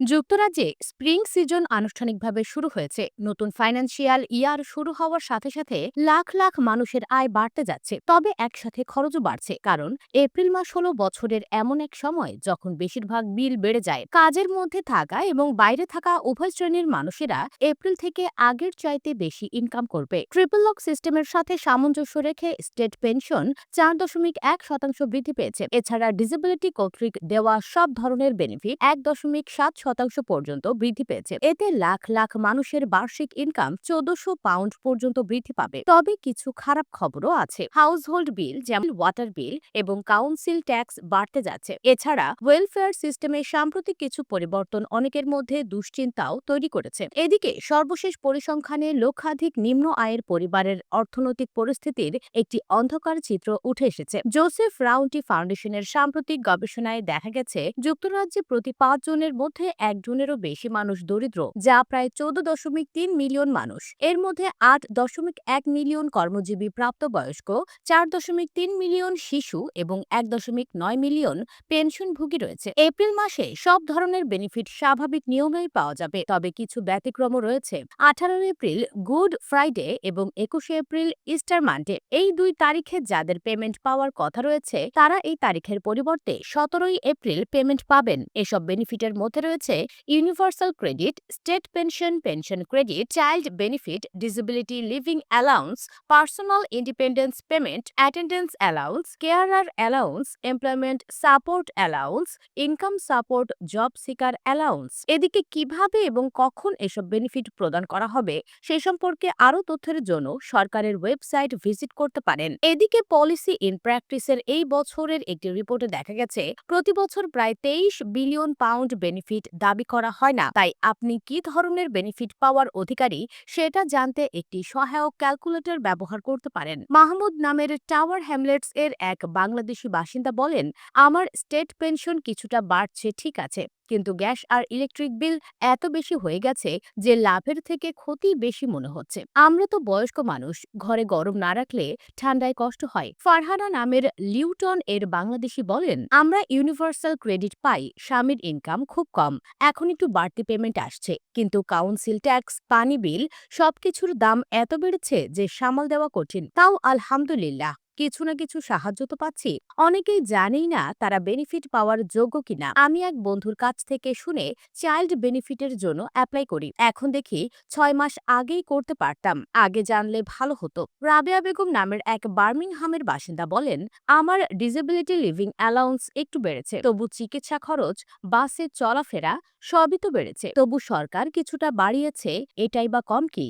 যুক্তরাজ্যে spring season আনুষ্ঠানিকভাবে শুরু হয়েছে। নতুন ফাইন্যান্সিয়াল ইয়ার শুরু হওয়ার সাথে সাথে লাখ লাখ মানুষের আয় বাড়তে যাচ্ছে, তবে একসাথে খরচও বাড়ছে। কারণ এপ্রিল মাস হলো বছরের এমন এক সময় যখন বেশিরভাগ বিল বেড়ে যায়। কাজের মধ্যে থাকা এবং বাইরে থাকা উভয় শ্রেণির মানুষেরা এপ্রিল থেকে আগের চাইতে বেশি ইনকাম করবে। ট্রিপল লক সিস্টেমের সাথে সামঞ্জস্য রেখে স্টেট পেনশন চার দশমিক এক শতাংশ বৃদ্ধি পেয়েছে। এছাড়া ডিসেবিলিটি কর্তৃক দেওয়া সব ধরনের বেনিফিট এক দশমিক সাত শতাংশ পর্যন্ত বৃদ্ধি পেয়েছে। এতে লাখ লাখ মানুষের বার্ষিক ইনকাম চোদ্দশো পাউন্ড পর্যন্ত বৃদ্ধি পাবে। তবে কিছু খারাপ খবরও আছে। হাউসহোল্ড বিল যেমন ওয়াটার বিল এবং কাউন্সিল ট্যাক্স বাড়তে যাচ্ছে। এছাড়া ওয়েলফেয়ার সিস্টেমে সাম্প্রতিক কিছু পরিবর্তন অনেকের মধ্যে দুশ্চিন্তাও তৈরি করেছে। এদিকে সর্বশেষ পরিসংখ্যানে লক্ষাধিক নিম্ন আয়ের পরিবারের অর্থনৈতিক পরিস্থিতির একটি অন্ধকার চিত্র উঠে এসেছে। জোসেফ রাউন্টি ফাউন্ডেশনের সাম্প্রতিক গবেষণায় দেখা গেছে, যুক্তরাজ্যে প্রতি পাঁচ জনের মধ্যে একজনেরও বেশি মানুষ দরিদ্র, যা প্রায় চৌদ্দ দশমিক তিন মিলিয়ন মানুষ। এর মধ্যে আট দশমিক এক মিলিয়ন কর্মজীবী প্রাপ্তবয়স্ক, চার দশমিক তিন মিলিয়ন শিশু এবং এক দশমিক নয় মিলিয়ন পেনশনভোগী রয়েছে। এপ্রিল মাসে সব ধরনের বেনিফিট স্বাভাবিক নিয়মেই পাওয়া যাবে, তবে কিছু ব্যতিক্রমও রয়েছে। আঠারো এপ্রিল, গুড ফ্রাইডে এবং একুশে এপ্রিল, ইস্টার মান্ডে। এই দুই তারিখে যাদের পেমেন্ট পাওয়ার কথা রয়েছে, তারা এই তারিখের পরিবর্তে সতেরোই এপ্রিল পেমেন্ট পাবেন। এসব বেনিফিটের মধ্যে রয়েছে universal credit state pension pension credit child benefit disability living allowance personal independence payment attendance allowance carer allowance employment support allowance income support job seeker allowance এদিকে কীভাবে এবং কখন এসব বেনিফিট প্রদান করা হবে, সে সম্পর্কে আরও তথ্যের জন্য সরকারের ওয়েবসাইট ভিজিট করতে পারেন। এদিকে পলিসি ইন প্র্যাকটিসের এই বছরের একটি রিপোর্টে দেখা গেছে, প্রতি বছর প্রায় তেইশ বিলিয়ন পাউন্ড বেনিফিট দাবি করা হয় না। তাই আপনি কি ধরনের বেনিফিট পাওয়ার অধিকারী সেটা জানতে একটি সহায়ক ক্যালকুলেটর ব্যবহার করতে পারেন। মাহমুদ নামের টাওয়ার হ্যামলেটস এর এক বাংলাদেশি বাসিন্দা বলেন, আমার স্টেট পেনশন কিছুটা বাড়ছে, ঠিক আছে। কিন্তু গ্যাস আর ইলেকট্রিক বিল এত বেশি হয়ে গেছে যে লাভের থেকে ক্ষতি বেশি মনে হচ্ছে। আমরা তো বয়স্ক মানুষ, ঘরে গরম না রাখলে ঠান্ডায় কষ্ট হয়। ফারহানা নামের লিউটন এর বাংলাদেশি বলেন, আমরা ইউনিভার্সাল ক্রেডিট পাই, স্বামীর ইনকাম খুব কম, এখন একটু বাড়তি পেমেন্ট আসছে। কিন্তু কাউন্সিল ট্যাক্স, পানি বিল, সবকিছুর দাম এত বেড়েছে যে সামাল দেওয়া কঠিন। তাও আলহামদুলিল্লাহ। কিছু না কিছু সাহায্য তো পাচ্ছি। অনেকেই জানেই না তারা বেনিফিট পাওয়ার যোগ্য কিনা। আমি এক বন্ধুর কাছ থেকে শুনে চাইল্ড বেনিফিটের জন্য অ্যাপ্লাই করি। এখন দেখি ছয় মাস আগেই করতে পারতাম। আগে জানলে ভালো হতো। রাবেয়া বেগম নামের এক বার্মিংহামের বাসিন্দা বলেন, আমার ডিসেবিলিটি লিভিং অ্যালাউন্স একটু বেড়েছে। তবু চিকিৎসা খরচ, বাসে চলাফেরা সবই তো বেড়েছে। তবু সরকার কিছুটা বাড়িয়েছে, এটাই বা কম কি?